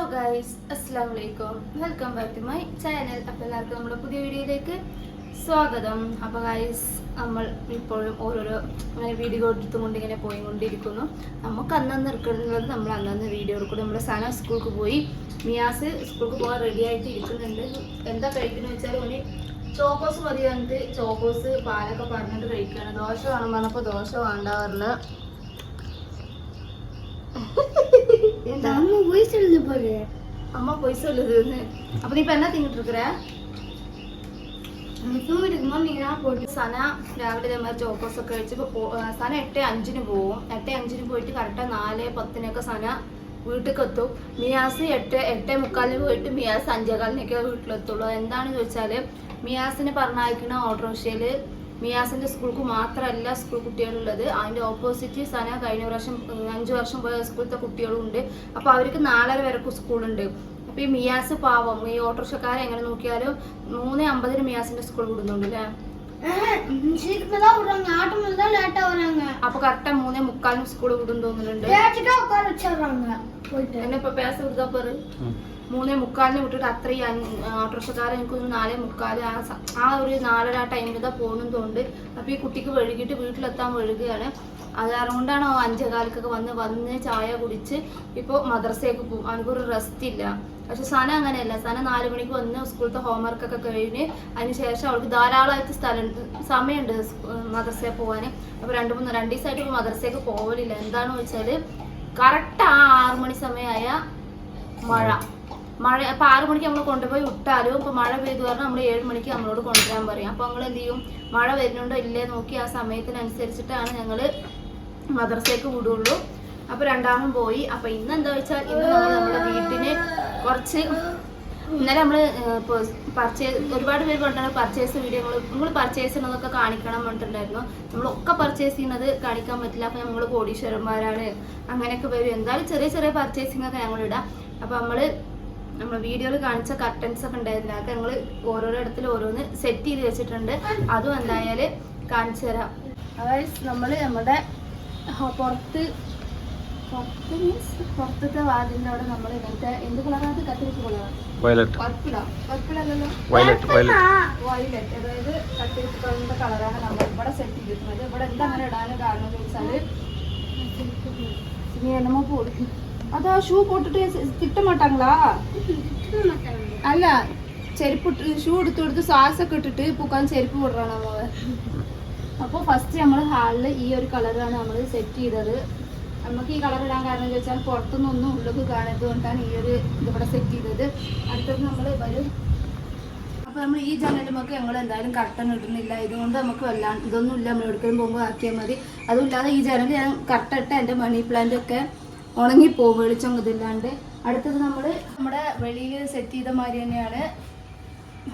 Hello guys അസ്സാം വലൈക്കും welcome back to my channel. അപ്പോൾ എല്ലാവർക്കും നമ്മുടെ പുതിയ വീഡിയോയിലേക്ക് സ്വാഗതം. അപ്പോൾ ഗൈസ് നമ്മൾ ഇപ്പോഴും ഓരോരോ അങ്ങനെ വീഡിയോ എടുത്തുകൊണ്ട് ഇങ്ങനെ പോയിക്കൊണ്ടിരിക്കുന്നു. നമുക്ക് അന്നന്ന് എടുക്കുന്നത് നമ്മൾ അന്നന്ന് വീഡിയോ എടുക്കുന്നു. നമ്മുടെ സന സ്കൂൾക്ക് പോയി. മിയാസ് സ്കൂൾക്ക് പോകാൻ റെഡി ആയിട്ട് ഇരിക്കുന്നുണ്ട്. എന്താ കഴിക്കുന്നത് വെച്ചാൽ ഓന് ചോക്കോസ് മതി പറഞ്ഞിട്ട് ചോക്കോസ് പാലൊക്കെ പറഞ്ഞിട്ട് കഴിക്കുകയാണ്. ദോശ വേണം പറഞ്ഞപ്പോൾ ദോശ വേണ്ട എന്താ நம்ம போய் சொல்லுது போல அம்மா பொய் சொல்லுதுன்னு அப்ப நீ இப்ப என்ன திங்கிட்டு இருக்கிற தூங்கிட்டு மம்மி நான் போட்டு സന രാവിലെ ഇതേമാതിരി ചോക്കോസ് ഒക്കെ കഴിച്ച് ഇപ്പൊ പോ- ആ, സന എട്ട് അഞ്ചിന് പോവും എട്ട് അഞ്ചിന് പോയിട്ട് കറക്റ്റ് നാല് പത്തിനൊക്കെ സന വീട്ടിലേക്ക് എത്തും മിയാസ് എട്ട് എട്ടേ മുക്കാലിന് പോയിട്ട് മിയാസ് അഞ്ചേകാലിനൊക്കെ വീട്ടിലെത്തുള്ളൂ എന്താണെന്ന് ചോദിച്ചാല് മിയാസിനെ പറഞ്ഞയക്കുന്ന ഓട്ടോറിക്ഷയില് മിയാസിന്റെ സ്കൂൾക്ക് മാത്രമല്ല സ്കൂൾ കുട്ടികളുള്ളത്. അതിന്റെ ഓപ്പോസിറ്റ് സന കഴിഞ്ഞ പ്രാവശ്യം അഞ്ചു വർഷം പോയ സ്കൂളത്തെ കുട്ടികളുണ്ട്. അപ്പൊ അവർക്ക് നാലര വരെ സ്കൂളുണ്ട്. അപ്പൊ ഈ മിയാസ് പാവം ഈ ഓട്ടോറിക്ഷക്കാരെ എങ്ങനെ നോക്കിയാലും മൂന്ന് അമ്പതിന് മിയാസിന്റെ സ്കൂൾ വിടുന്നുണ്ട് അല്ലേ? അപ്പൊ കറക്റ്റ് മൂന്നേ മുക്കാലും സ്കൂൾ വിടും തോന്നുന്നുണ്ട്. മൂന്നേ മുക്കാലിന് വിട്ടിട്ട് അത്രയും ഓട്ടോറിക്ഷക്കാരൻ എനിക്കൊന്ന് നാലേ മുക്കാൽ ആ ആ ഒരു നാലര ആ ടൈമിലത് പോകുന്നത് കൊണ്ട് അപ്പോൾ ഈ കുട്ടിക്ക് വഴുകിയിട്ട് വീട്ടിലെത്താൻ വഴുകുകയാണ്. അത് കാരണം കൊണ്ടാണ് അഞ്ചേകാലക്കൊക്കെ വന്ന് വന്ന് ചായ കുടിച്ച് ഇപ്പോൾ മദ്രസയൊക്കെ പോകും. അതിനൊരു റെസ്റ്റ് ഇല്ല. പക്ഷെ സന അങ്ങനെയല്ല. സന നാല് മണിക്ക് വന്ന് സ്കൂളത്തെ ഹോംവർക്ക് ഒക്കെ കഴിഞ്ഞ് അതിന് ശേഷം അവൾക്ക് ധാരാളമായിട്ട് സ്ഥലമുണ്ട് സമയമുണ്ട് മദ്രസയിൽ പോകാൻ അപ്പോൾ രണ്ട് മൂന്ന് രണ്ട് ദിവസമായിട്ട് മദ്രസയൊക്കെ പോകലില്ല എന്താണെന്ന് വെച്ചാൽ കറക്റ്റ് ആ ആറുമണി സമയമായ മഴ. മഴ അപ്പൊ ആറു മണിക്ക് നമ്മൾ കൊണ്ടുപോയി വിട്ടാലും ഇപ്പൊ മഴ പെയ്തു പറഞ്ഞാൽ നമ്മൾ ഏഴ് മണിക്ക് നമ്മളോട് കൊണ്ടുവരാൻ പറയും. അപ്പൊ നമ്മൾ എന്ത് ചെയ്യും? മഴ വരുന്നുണ്ടോ ഇല്ലേ നോക്കി ആ സമയത്തിനനുസരിച്ചിട്ടാണ് ഞങ്ങൾ മദ്രസയ്ക്ക് വിടുള്ളൂ. അപ്പൊ രണ്ടാമൻ പോയി. അപ്പൊ ഇന്ന് എന്താ വെച്ചാൽ ഇന്ന് നമ്മൾ നമ്മുടെ വീട്ടിന് കുറച്ച് ഇന്നലെ നമ്മൾ പർച്ചേസ് ഒരുപാട് പേര് പറഞ്ഞിട്ടുണ്ട് പർച്ചേസ് വീഡിയോ നമ്മൾ പർച്ചേസ് ചെയ്യുന്നതൊക്കെ കാണിക്കണം പറഞ്ഞിട്ടുണ്ടായിരുന്നു. നമ്മളൊക്കെ പർച്ചേസ് ചെയ്യുന്നത് കാണിക്കാൻ പറ്റില്ല. അപ്പൊ നമ്മൾ കോടീശ്വരന്മാരാണ്. അങ്ങനെയൊക്കെ വരും. എന്തായാലും ചെറിയ ചെറിയ പർച്ചേസിംഗ് ഒക്കെ ഞങ്ങൾ ഇടാം അപ്പൊ നമ്മൾ നമ്മൾ വീഡിയോയിൽ കാണിച്ച കർട്ടൻസ് ഒക്കെ ഉണ്ടായിരുന്നില്ല? അതൊക്കെ ഞങ്ങൾ ഓരോരോ ഇടത്തിൽ ഓരോന്ന് സെറ്റ് ചെയ്ത് വെച്ചിട്ടുണ്ട്. അതും എന്തായാലും കാണിച്ചു തരാം. അതായത് നമ്മൾ നമ്മുടെ പുറത്ത് പുറത്ത് മീൻസ് പുറത്തത്തെ വാതിലിന്റെ അവിടെ നമ്മൾ ഇങ്ങനത്തെ എന്ത് കളറാണ് അത് കത്തിരിപ്പ് കളറാണ് വയലറ്റ് അതായത് കത്തിരിപ്പ് കളറിന്റെ കളറാണ് നമ്മൾ ഇവിടെ സെറ്റ് ചെയ്തിരിക്കുന്നത് ഇവിടെ എന്താ അങ്ങനെ ഇടാനും കാരണം എന്ന് വെച്ചാൽ ഇനി എന്നമ്മ அதா ஷூ போட்டுட்டு திட்ட மாட்டாங்களா அல்ல ചെരുപ്പ് ഷൂ എടുത്തു കൊടുത്ത് ഒക്കെ ഇട്ടിട്ട് പൂക്കാൻ ചെരുപ്പ് വിടണം നമ്മൾ അപ്പോൾ ഫസ്റ്റ് നമ്മൾ ഹാളിൽ ഈ ഒരു കളറാണ് നമ്മൾ സെറ്റ് ചെയ്തത്. നമുക്ക് ഈ കളർ ഇടാൻ കാരണം എന്ന് വെച്ചാൽ പുറത്തുനിന്നൊന്നും ഉള്ളിലേക്ക് കാണുന്നത് കൊണ്ടാണ് ഈ ഒരു ഇതിവിടെ സെറ്റ് ചെയ്തത്. അടുത്തത് നമ്മൾ വരും. അപ്പോൾ നമ്മൾ ഈ ജനലുമൊക്കെ ഞങ്ങൾ എന്തായാലും കർട്ടൻ ഇടുന്നില്ല. ഇതുകൊണ്ട് നമുക്ക് വല്ലാണ്ട് ഇതൊന്നും ഇല്ല നമ്മൾ എടുക്കാൻ പോകുമ്പോൾ ആക്കിയാൽ മതി അതുമില്ലാതെ ഈ ജനൽ ഞാൻ കർട്ട ഇട്ട് എന്റെ മണി പ്ലാന്റ് ഒക്കെ ഉണങ്ങിപ്പോവും വെളിച്ചം ഇതില്ലാണ്ട് അടുത്തത് നമ്മൾ നമ്മുടെ വെളിയിൽ സെറ്റ് ചെയ്ത മാതിരി തന്നെയാണ്.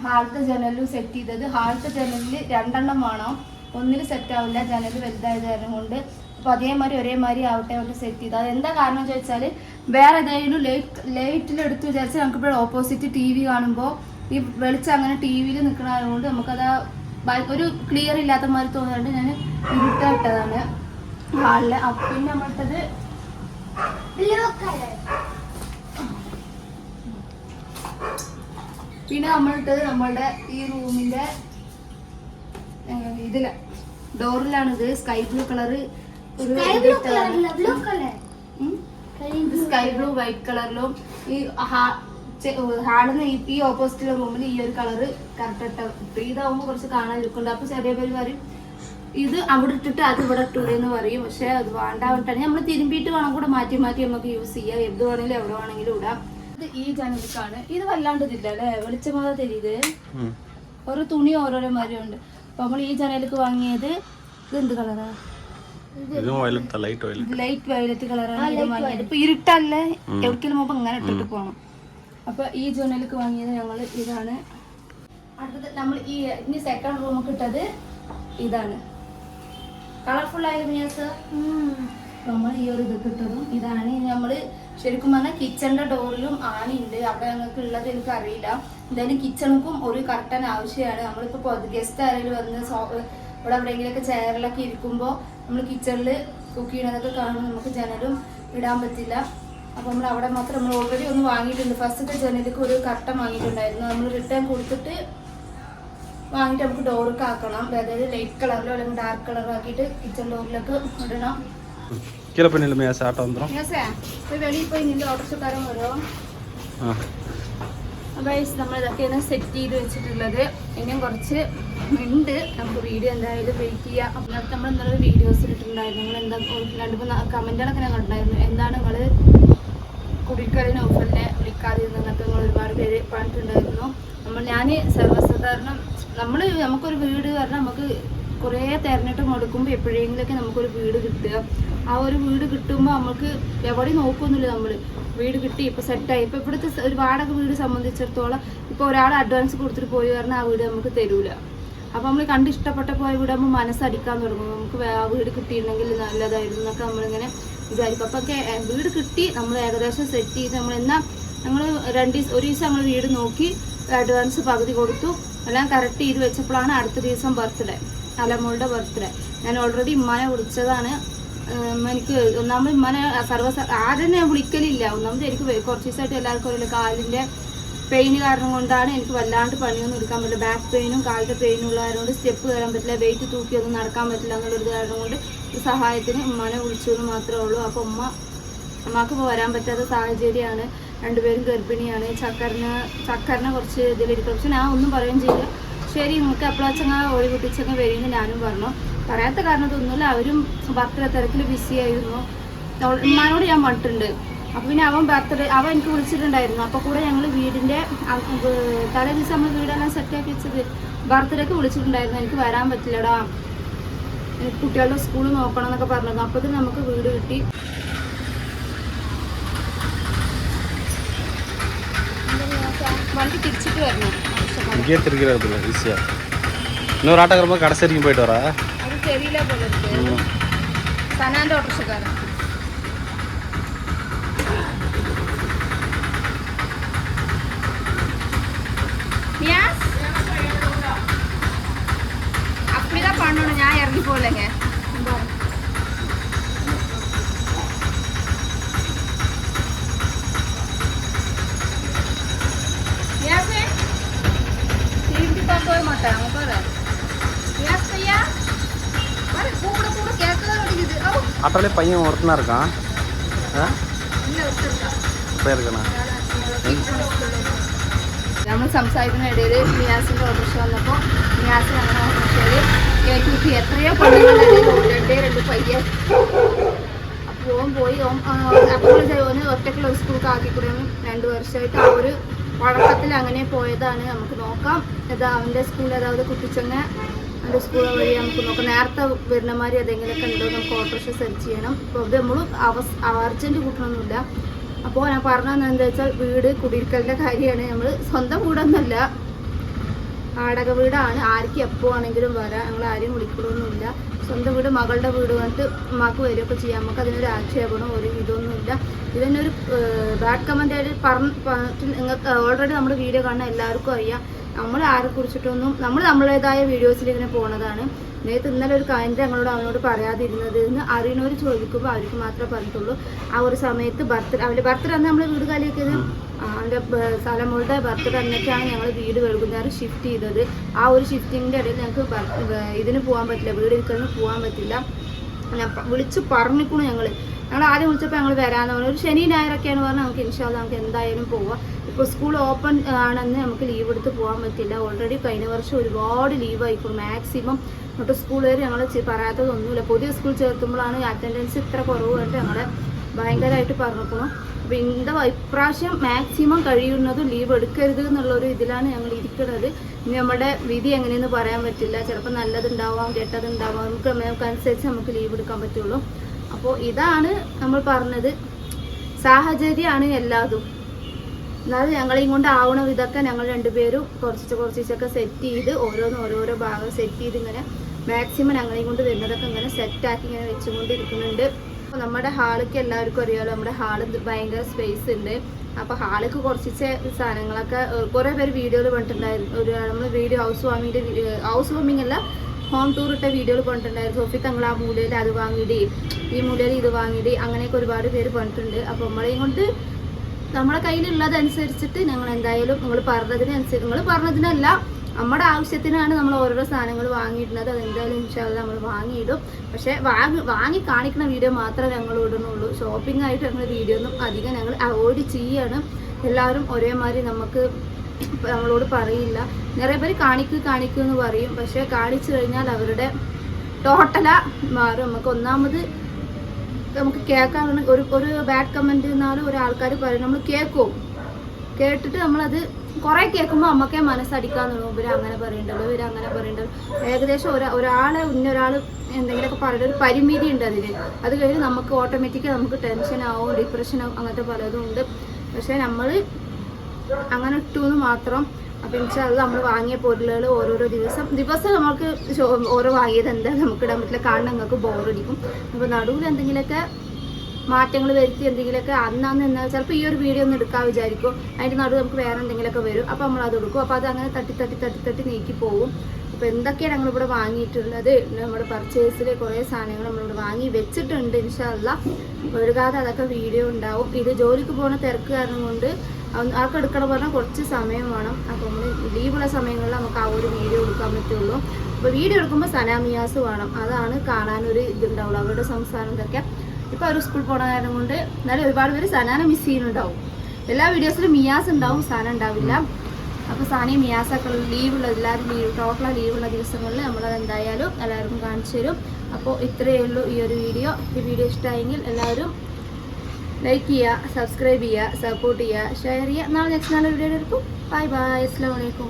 ഹാർട്ട് ജനലും സെറ്റ് ചെയ്തത്. ഹാർട്ട് ജനലിൽ രണ്ടെണ്ണം വേണം. ഒന്നിൽ സെറ്റ് ആവില്ല ജനൽ വലുതായത് കാരണം കൊണ്ട്. അപ്പോൾ അതേമാതിരി ഒരേമാതിരി ആവട്ടെ അവർ സെറ്റ് ചെയ്തു. അത് എന്താ കാരണം എന്ന് ചോദിച്ചാൽ വേറെ ഏതായാലും ലൈറ്റ് ലൈറ്റിലെടുത്ത് വിചാരിച്ചാൽ നമുക്കിപ്പോൾ ഓപ്പോസിറ്റ് ടി വി കാണുമ്പോൾ ഈ വെളിച്ചം അങ്ങനെ ടി വിയിൽ നിൽക്കണതുകൊണ്ട് നമുക്കത് ഒരു ക്ലിയർ ഇല്ലാത്ത മാതിരി തോന്നുന്നുണ്ട് ഞാൻ ഇരുട്ടിട്ടതാണ് ഹാളിൽ അപ്പം പിന്നെ നമ്മളത്തത് പിന്നെ നമ്മളിട്ട് നമ്മളുടെ ഈ റൂമിന്റെ ഇതിൽ. ഡോറിലാണിത്. സ്കൈ ബ്ലൂ കളറ് ഒരു സ്കൈ ബ്ലൂ വൈറ്റ് കളറിലും ഈ ഹാളിന് ഈ ഓപ്പോസിറ്റുള്ള റൂമിൽ ഈ ഒരു കളറ് കറക്റ്റ് ഇട്ട് ഇതാവുമ്പോൾ കുറച്ച് കാണാൻ ലുക്കുണ്ട് അപ്പൊ ചെറിയ പേര് പറയും ഇത് അവിടെ ഇട്ടിട്ട് അത് ഇവിടെ ഇട്ടൂടെ എന്ന് പറയും. പക്ഷെ അത് വേണ്ടാവിട്ടാണ് നമ്മൾ തിരുമ്പിയിട്ട് വേണം കൂടെ മാറ്റി മാറ്റി നമുക്ക് യൂസ് ചെയ്യാം. എന്ത് വേണമെങ്കിലും എവിടെ വേണമെങ്കിലും ഇടാം. ഇത് ഈ ജനലിക്കാണ്. ഇത് വല്ലാണ്ട് ഇതില്ല അല്ലേ? വെളിച്ചമാത തരീത്. ഓരോ തുണി ഓരോരോ മാതിരി ഉണ്ട് അപ്പൊ നമ്മൾ ഈ ജനലിക്ക് വാങ്ങിയത് ഇത് എന്ത് കളറാ ലൈറ്റ് വയലറ്റ് ലൈറ്റ് വയലറ്റ് കളറാണ് ഇത് വാങ്ങിയത്. ഇപ്പൊ ഇരുട്ടല്ലേ? എവിടേക്കെങ്കിലും മുമ്പ് ഇങ്ങനെ ഇട്ടിട്ട് പോണം. അപ്പൊ ഈ ജനലിക്ക് വാങ്ങിയത് ഞങ്ങൾ ഇതാണ്. അടുത്തത് നമ്മൾ ഈ ഇനി സെക്കൻഡ് റൂം ഇട്ടത് ഇതാണ്. കളർഫുൾ ആയിരുന്നു സർ നമ്മൾ ഈ ഒരു ഇത് കിട്ടതും ഇതാണ് നമ്മൾ ശരിക്കും പറഞ്ഞാൽ കിച്ചണിന്റെ ഡോറിലും ആണിയുണ്ട് അവിടെ ഞങ്ങൾക്ക് ഉള്ളത് എനിക്ക് അറിയില്ല എന്തായാലും കിച്ചണുക്കും ഒരു കർട്ടൻ ആവശ്യമാണ്. നമ്മളിപ്പോ ഗസ്റ്റ് ആരെങ്കിലും വന്ന് ഇവിടെ എവിടെയെങ്കിലുമൊക്കെ ചെയറിലൊക്കെ ഇരിക്കുമ്പോൾ നമ്മൾ കിച്ചണിൽ കുക്ക് ചെയ്യണതൊക്കെ കാണുമ്പോൾ നമുക്ക് ജനലും ഇടാൻ പറ്റില്ല. അപ്പോൾ നമ്മൾ അവിടെ മാത്രം നമ്മൾ ഓൾറെഡി ഒന്ന് വാങ്ങിയിട്ടുണ്ട്. ഫസ്റ്റത്തെ ജനലിക്ക് ഒരു കർട്ടൻ വാങ്ങിയിട്ടുണ്ടായിരുന്നു. നമ്മൾ റിട്ടേൺ കൊടുത്തിട്ട് വാങ്ങിട്ട് നമുക്ക് ഡോർക്ക് ആക്കണം. അതായത് ലൈറ്റ് കളറിലോ അല്ലെങ്കിൽ ഡാർക്ക് കളറോ ആക്കിയിട്ട് കിച്ചൺ ഡോറിലേക്ക് ഇടണം. വെളിയിൽ പോയി സെറ്റ് ചെയ്ത് വെച്ചിട്ടുള്ളത്. ഇനിയും കുറച്ച് ഉണ്ട്. നമുക്ക് വീഡിയോ എന്തായാലും വെയിറ്റ് ചെയ്യാം. നമ്മൾ ഇന്നലെ വീഡിയോസ് ഇട്ടിട്ടുണ്ടായിരുന്നു. നിങ്ങൾ എന്താ രണ്ട് മൂന്ന് കമന്റുകളൊക്കെ ഞാൻ എന്താണ് നിങ്ങൾ കുടിക്കലിന് ഓഫറിന്റെ നിങ്ങൾ ഒരുപാട് പേര് പറഞ്ഞിട്ടുണ്ടായിരുന്നു. നമ്മൾ ഞാൻ സർവസാധാരണം നമ്മൾ നമുക്കൊരു വീട് കാരണം നമുക്ക് കുറേ തിരഞ്ഞിട്ട് മുടക്കുമ്പോൾ എപ്പോഴെങ്കിലൊക്കെ നമുക്കൊരു വീട് കിട്ടുക. ആ ഒരു വീട് കിട്ടുമ്പോൾ നമുക്ക് എവിടെ നോക്കുന്നില്ല നമ്മൾ വീട് കിട്ടി ഇപ്പോൾ സെറ്റായി ഇപ്പോൾ ഇവിടുത്തെ ഒരു വാടക വീട് സംബന്ധിച്ചിടത്തോളം ഇപ്പോൾ ഒരാൾ അഡ്വാൻസ് കൊടുത്തിട്ട് പോയി പറഞ്ഞാൽ ആ വീട് നമുക്ക് തരൂല. അപ്പോൾ നമ്മൾ കണ്ട് ഇഷ്ടപ്പെട്ട പോയ വീട് നമ്മൾ മനസ്സടിക്കാൻ തുടങ്ങും. നമുക്ക് ആ വീട് കിട്ടിയിട്ടുണ്ടെങ്കിൽ നല്ലതായിരുന്നു എന്നൊക്കെ നമ്മളിങ്ങനെ വിചാരിക്കും. അപ്പോൾ വീട് കിട്ടി നമ്മൾ ഏകദേശം സെറ്റ് ചെയ്ത് നമ്മൾ എന്നാൽ ഞങ്ങൾ രണ്ട് ദിവസം ഒരു ദിവസം ഞങ്ങൾ വീട് നോക്കി അഡ്വാൻസ് പകുതി കൊടുത്തു. എല്ലാം കറക്റ്റ് ചെയ്ത് വെച്ചപ്പോഴാണ് അടുത്ത ദിവസം ബർത്ത്ഡേ അലമോളുടെ ബർത്ത്ഡേ ഞാൻ ഓൾറെഡി ഉമ്മാനെ വിളിച്ചതാണ്. എനിക്ക് ഒന്നാമത് ഉമ്മാനെ സർവ ആരും ഞാൻ വിളിക്കലില്ല. ഒന്നാമത് എനിക്ക് കുറച്ച് ദിവസമായിട്ട് എല്ലാവർക്കും അറിയില്ല കാലിന്റെ പെയിൻ കാരണം കൊണ്ടാണ് എനിക്ക് വല്ലാണ്ട് പണിയൊന്നും എടുക്കാൻ പറ്റില്ല. ബാക്ക് പെയിനും കാലിന്റെ പെയിനും ഉള്ളതുകൊണ്ട് സ്റ്റെപ്പ് കയറാൻ പറ്റില്ല. വെയിറ്റ് തൂക്കിയൊന്നും നടക്കാൻ പറ്റില്ല എന്നുള്ളൊരു കാരണം കൊണ്ട് ഒരു സഹായത്തിന് ഉമ്മാനെ വിളിച്ചു എന്ന് മാത്രമേ ഉള്ളൂ. അപ്പോൾ ഉമ്മ അമ്മയ്ക്ക് വരാൻ പറ്റാത്ത സാഹചര്യമാണ്. രണ്ടുപേരും ഗർഭിണിയാണ്. ചക്കറിന് ചക്കറിനെ കുറച്ച് ഇതിലിരിക്കും പക്ഷെ ഞാൻ ഒന്നും പറയുകയും ചെയ്യില്ല. ശരി നിങ്ങൾക്ക് എപ്പോഴാച്ചങ്ങ ഒഴി കുട്ടിച്ചങ്ങ് വരുമെന്ന് ഞാനും പറഞ്ഞു. പറയാത്ത കാരണത്തൊന്നുമില്ല അവരും ബർത്ത്ഡേ തിരക്കിൽ ബിസി ആയിരുന്നു. ഉമ്മാനോട് ഞാൻ പറഞ്ഞിട്ടുണ്ട്. അപ്പോൾ പിന്നെ അവൻ ബർത്ത്ഡേ അവൻ എനിക്ക് വിളിച്ചിട്ടുണ്ടായിരുന്നു. അപ്പോൾ കൂടെ ഞങ്ങൾ വീടിന്റെ തലേ ദിവസം നമ്മൾ വീടെല്ലാം സെറ്റാക്കി വെച്ചത് ബർത്ത്ഡേക്ക് വിളിച്ചിട്ടുണ്ടായിരുന്നു. എനിക്ക് വരാൻ പറ്റില്ലടാ. എനിക്ക് കുട്ടികളുടെ സ്കൂൾ നോക്കണം എന്നൊക്കെ പറഞ്ഞത് അപ്പോൾ നമുക്ക് വീട് കിട്ടി. வண்டி திருச்சிட்டு வரணும் இங்கேயே திருக்கிறார் போல ஈஸியாக இன்னொரு ஆட்டோக்காரமாக கடைசி வரைக்கும் போயிட்டு வரா அது தெரியல போல இருக்கு சனாண்ட ஓட்டர்ஷக்காரன் அப்படிதான் பண்ணணும் ஞாயிறு போல ஆட்டோலே பையன் ஒருத்தனா இருக்கான் ஆ ഇല്ല ഒത്തിരി போயிருக்கண்ணா നമ്മൾ സംസാരിക്കുന്ന ഇടയിൽ നിയാസിന്റെ ഓട്ടോറിക്ഷ വന്നപ്പോൾ നിയാസ് അങ്ങനെ ഓട്ടോറിക്ഷയിൽ കേട്ടിട്ട് എത്രയോ പെണ്ണുങ്ങളുടെ രണ്ടേ രണ്ട് പയ്യൻ അപ്പോൾ ഓൻ പോയി ഓൻ അപ്പോൾ ഓന് ഒറ്റക്കുള്ള ഒരു സ്കൂൾക്ക് ആക്കിക്കൂടെ രണ്ട് വർഷമായിട്ട് ആ ഒരു വഴക്കത്തിൽ അങ്ങനെ പോയതാണ് നമുക്ക് നോക്കാം ഇതാ അവൻ്റെ സ്കൂൾ അതായത് കുട്ടിച്ചങ്ങ അവന്റെ സ്കൂൾ വഴി നമുക്ക് നോക്കാം. നേരത്തെ വരുന്ന മാതിരി ഏതെങ്കിലുമൊക്കെ ഉണ്ടോ നമുക്ക് ഓട്ടോറിക്ഷ സെർച്ച് ചെയ്യണം. അപ്പോൾ ഇത് നമ്മൾ അവസ് അർജന്റ് കൂട്ടണമൊന്നുമില്ല. അപ്പോൾ ഞാൻ പറഞ്ഞത് എന്താ വെച്ചാൽ വീട് കുടിയിരിക്കലിന്റെ കാര്യമാണ്. നമ്മൾ സ്വന്തം വീടൊന്നുമല്ല. വാടക വീടാണ്. ആർക്ക് എപ്പോൾ ആണെങ്കിലും വരാം. ഞങ്ങൾ ആരെയും വിളിക്കണമൊന്നുമില്ല. സ്വന്തം വീട് മകളുടെ വീട് വന്നിട്ട് ഉമ്മാക്ക് വരികയൊക്കെ ചെയ്യാം. നമുക്ക് അതിനൊരു ആക്ഷേപണം ഒരു ഇതൊന്നുമില്ല. ഇതിനൊരു ബാഡ് കമന്റ് ആയിട്ട് പറഞ്ഞ് നിങ്ങൾക്ക് ഓൾറെഡി നമ്മുടെ വീഡിയോ കാണുന്ന എല്ലാവർക്കും അറിയാം. നമ്മൾ ആരെ കുറിച്ചിട്ടൊന്നും നമ്മൾ നമ്മളേതായ വീഡിയോസിൽ ഇങ്ങനെ പോണതാണ്. നേരത്തെ ഇന്നലെ ഒരു കാര്യം ഞങ്ങളോട് അവനോട് പറയാതിരുന്നത് എന്ന് അറിയണവർ ചോദിക്കുമ്പോൾ അവർക്ക് മാത്രമേ പറഞ്ഞിട്ടുള്ളൂ. ആ ഒരു സമയത്ത് ബർത്ത് അവന്റെ ബർത്ത്ഡേ അന്ന് നമ്മൾ വീട് കാലിയാക്കിയത്? അവന്റെ സലമോളുടെ ബർത്ത്ഡേ അന്നൊക്കെയാണ് ഞങ്ങൾ വീട് വൈകുന്നേരം ഷിഫ്റ്റ് ചെയ്തത്. ആ ഒരു ഷിഫ്റ്റിങ്ങിന്റെ ഇടയിൽ ഞങ്ങൾക്ക് ഇതിന് പോകാൻ പറ്റില്ല വീട് ഇരിക്കലിന് പോകാൻ പറ്റില്ല. വിളിച്ച് പറഞ്ഞിക്കണു ഞങ്ങൾ ഞങ്ങൾ ആദ്യം വിളിച്ചപ്പോൾ ഞങ്ങൾ വരാമെന്ന് പറഞ്ഞു. ഒരു ശനി ഞായറൊക്കെയാണ് പറഞ്ഞാൽ നമുക്ക് ഇൻഷാല്ല നമുക്ക് എന്തായാലും പോവാം. ഇപ്പോൾ സ്കൂൾ ഓപ്പൺ ആണെന്ന് നമുക്ക് ലീവ് എടുത്ത് പോകാൻ പറ്റില്ല. ഓൾറെഡി കഴിഞ്ഞ വർഷം ഒരുപാട് ലീവ് ഇപ്പോൾ മാക്സിമം സ്കൂൾ വരെ ഞങ്ങൾ പറയാത്തതൊന്നുമില്ല പുതിയ സ്കൂൾ ചേർത്തുമ്പോഴാണ് അറ്റൻഡൻസ് ഇത്ര കുറവ് കണ്ടിട്ട് ഞങ്ങളെ ഭയങ്കരമായിട്ട് പറഞ്ഞിരിക്കണം അപ്പോൾ എന്താ ഇപ്രാവശ്യം മാക്സിമം കഴിയുന്നത് ലീവ് എടുക്കരുത് എന്നുള്ളൊരു ഇതിലാണ് ഞങ്ങൾ ഇരിക്കുന്നത് ഇനി നമ്മുടെ വിധി എങ്ങനെയെന്ന് പറയാൻ പറ്റില്ല. ചിലപ്പോൾ നല്ലതുണ്ടാവാം കെട്ടതുണ്ടാവാം. നമുക്ക് നമുക്കനുസരിച്ച് നമുക്ക് ലീവ് എടുക്കാൻ പറ്റുള്ളൂ. അപ്പോൾ ഇതാണ് നമ്മൾ പറഞ്ഞത്. സാഹചര്യമാണ് എല്ലാതും. എന്നാലും ഞങ്ങളെയും കൊണ്ട് ആവണ വിധമൊക്കെ ഞങ്ങൾ രണ്ടുപേരും കുറച്ച് കുറച്ചൊക്കെ സെറ്റ് ചെയ്ത് ഓരോന്ന് ഓരോരോ ഭാഗം സെറ്റ് ചെയ്ത് ഇങ്ങനെ മാക്സിമം ഞങ്ങളെയും കൊണ്ട് വരുന്നതൊക്കെ ഇങ്ങനെ സെറ്റാക്കി ഇങ്ങനെ വെച്ചുകൊണ്ടിരിക്കുന്നുണ്ട്. അപ്പോൾ നമ്മുടെ ഹാളിക്ക് എല്ലാവർക്കും അറിയാമല്ലോ നമ്മുടെ ഹാൾ ഭയങ്കര സ്പേസ് ഉണ്ട്. അപ്പോൾ ഹാളിക്ക് കുറച്ച് സാധനങ്ങളൊക്കെ കുറേ പേര് വീഡിയോയിൽ കണ്ടിട്ടുണ്ടായിരുന്നു ഒരു നമ്മൾ വീഡിയോ ഹൗസ് വാമിന്റെ ഹൗസ് വാമിംഗ് അല്ല ഹോം ടൂർ ഇട്ട വീഡിയോയിൽ കൊണ്ടിട്ടുണ്ടായിരുന്നു സോഫി തങ്ങൾ ആ മൂലയിൽ അത് വാങ്ങിയിടി ഈ മൂലയിൽ ഇത് വാങ്ങിയിടി അങ്ങനെയൊക്കെ ഒരുപാട് പേര് പറഞ്ഞിട്ടുണ്ട് അപ്പോൾ നമ്മളെയും കൊണ്ട് നമ്മുടെ കയ്യിലുള്ളതനുസരിച്ചിട്ട് ഞങ്ങൾ എന്തായാലും നിങ്ങൾ പറഞ്ഞതിനനുസരിച്ച് നിങ്ങൾ പറഞ്ഞതിനല്ല നമ്മുടെ ആവശ്യത്തിനാണ് നമ്മൾ ഓരോരോ സാധനങ്ങൾ വാങ്ങിയിടുന്നത്. അതെന്തായാലും ഇൻഷാല്ല നമ്മൾ വാങ്ങിയിടും. പക്ഷേ വാങ്ങി വാങ്ങി കാണിക്കുന്ന വീഡിയോ മാത്രമേ ഞങ്ങൾ ഇടുന്നുള്ളൂ ഷോപ്പിംഗ് ആയിട്ട് ഞങ്ങൾ വീഡിയോ ഒന്നും അധികം ഞങ്ങൾ അവോയ്ഡ് ചെയ്യാണ്. എല്ലാവരും ഒരേമാതിരി നമുക്ക് നമ്മളോട് പറയില്ല. നിറയെ പേര് കാണിക്കൂ കാണിക്കൂ എന്ന് പറയും. പക്ഷേ കാണിച്ചു കഴിഞ്ഞാൽ അവരുടെ ടോട്ടല മാറും. നമുക്ക് ഒന്നാമത് നമുക്ക് കേൾക്കാൻ ഒരു ഒരു ബാഡ് കമന്റ് എന്നാലും ഒരു ആൾക്കാർ പറയും. നമ്മൾ കേൾക്കും. കേട്ടിട്ട് നമ്മളത് കുറേ കേൾക്കുമ്പോൾ നമ്മക്കേ മനസ്സടിക്കാൻ തുടങ്ങും ഇവർ അങ്ങനെ പറയണ്ടല്ലോ ഇവർ അങ്ങനെ പറയണ്ടല്ലോ. ഏകദേശം ഒരാ ഒരാളെ ഇന്നൊരാൾ എന്തെങ്കിലുമൊക്കെ പറയുന്ന ഒരു പരിമിതി ഉണ്ട് അതിന് അത് കഴിഞ്ഞ് നമുക്ക് ഓട്ടോമാറ്റിക്കലി നമുക്ക് ടെൻഷൻ ആവും ഡിപ്രഷൻ ആവും അങ്ങനത്തെ പലതും ഉണ്ട്. പക്ഷേ നമ്മൾ അങ്ങനെ ഇട്ടു മാത്രം അപ്പം അത് നമ്മൾ വാങ്ങിയ പൊരുളുകൾ ഓരോരോ ദിവസം ദിവസം നമുക്ക് ഓരോ വാങ്ങിയത് എന്താ? നമുക്ക് ഇടാൻ പറ്റില്ല. കാണുന്ന നിങ്ങൾക്ക് ബോറടിക്കും അപ്പോൾ നടുവിൽ എന്തെങ്കിലുമൊക്കെ മാറ്റങ്ങൾ വരുത്തി എന്തെങ്കിലുമൊക്കെ അന്നാന്ന് എന്നാൽ ചിലപ്പോൾ ഈ ഒരു വീഡിയോ ഒന്ന് എടുക്കാൻ വിചാരിക്കും. അതിന്റെ നടുവ് നമുക്ക് വേറെ എന്തെങ്കിലുമൊക്കെ വരും. അപ്പോൾ നമ്മൾ അത് എടുക്കും. അപ്പോൾ അത് അങ്ങനെ തട്ടി തട്ടി തട്ടി തട്ടി നീക്കി പോകും അപ്പോൾ എന്തൊക്കെയാണ് ഞങ്ങളിവിടെ വാങ്ങിയിട്ടുള്ളത്? നമ്മുടെ പർച്ചേസിൽ കുറേ സാധനങ്ങൾ നമ്മളിവിടെ വാങ്ങി വെച്ചിട്ടുണ്ട് ഇൻഷാല്ല ഒഴുകാതെ അതൊക്കെ വീഡിയോ ഉണ്ടാവും. ഇത് ജോലിക്ക് പോകുന്ന തിരക്ക് കാരണം കൊണ്ട് ആൾക്ക് എടുക്കണം പറഞ്ഞാൽ കുറച്ച് സമയം വേണം. അപ്പോൾ നമ്മൾ ലീവുള്ള സമയങ്ങളിൽ നമുക്ക് ആ ഒരു വീഡിയോ എടുക്കാൻ പറ്റുള്ളൂ. അപ്പോൾ വീഡിയോ എടുക്കുമ്പോൾ സനാമിയാസ് വേണം. അതാണ് കാണാനൊരു ഇതുണ്ടാവുള്ളൂ. അവരുടെ സംസാരം ഇതൊക്കെ ഇപ്പോൾ അവർ സ്കൂൾ പോണ കാരണം കൊണ്ട് എന്നാലും ഒരുപാട് പേര് സനാന മിസ് ചെയ്യുന്നുണ്ടാവും. എല്ലാ വീഡിയോസിലും മിയാസ് ഉണ്ടാവും സാന ഉണ്ടാവില്ല. അപ്പോൾ സാനിയും മിയാസൊക്കെ ലീവുള്ള എല്ലാവരും ലീവ് ടോട്ടലാ ലീവുള്ള ദിവസങ്ങളിൽ നമ്മളത് എന്തായാലും എല്ലാവർക്കും കാണിച്ചു തരും. അപ്പോൾ ഇത്രയേ ഉള്ളൂ ഈ ഒരു വീഡിയോ ഈ വീഡിയോ ഇഷ്ടമായെങ്കിൽ എല്ലാവരും ലൈക്ക് ചെയ്യുക സബ്സ്ക്രൈബ് ചെയ്യുക സപ്പോർട്ട് ചെയ്യുക ഷെയർ ചെയ്യുക. നാളെ നെക്സ്റ്റ് നാളെ വീഡിയോ എടുക്കും ബൈ ബൈ അസ്സാം വലൈക്കും